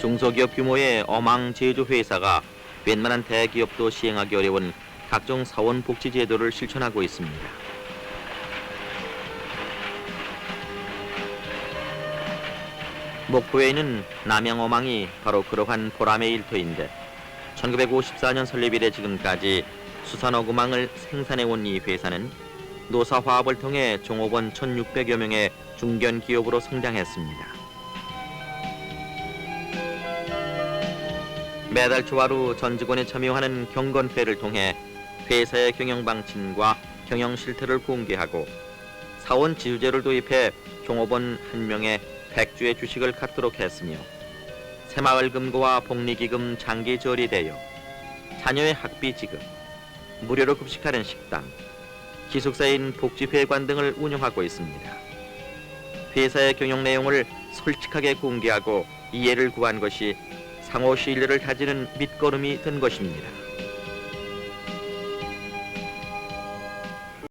중소기업 규모의 어망 제조 회사가 웬만한 대기업도 시행하기 어려운 각종 사원 복지 제도를 실천하고 있습니다. 목포에 있는 남양어망이 바로 그러한 보람의 일터인데 1954년 설립 이래 지금까지 수산어구망을 생산해온 이 회사는 노사화합을 통해 종업원 1,600여 명의 중견 기업으로 성장했습니다. 매달 초하루 전 직원이 참여하는 경건회를 통해 회사의 경영 방침과 경영 실태를 공개하고 사원 지주제를 도입해 종업원 한 명의 백주의 주식을 갖도록 했으며 새마을 금고와 복리기금 장기 조리되어 자녀의 학비 지급, 무료로 급식하는 식당, 기숙사인 복지회관 등을 운영하고 있습니다. 회사의 경영 내용을 솔직하게 공개하고 이해를 구한 것이 상호 신뢰를 다지는 밑거름이 된 것입니다.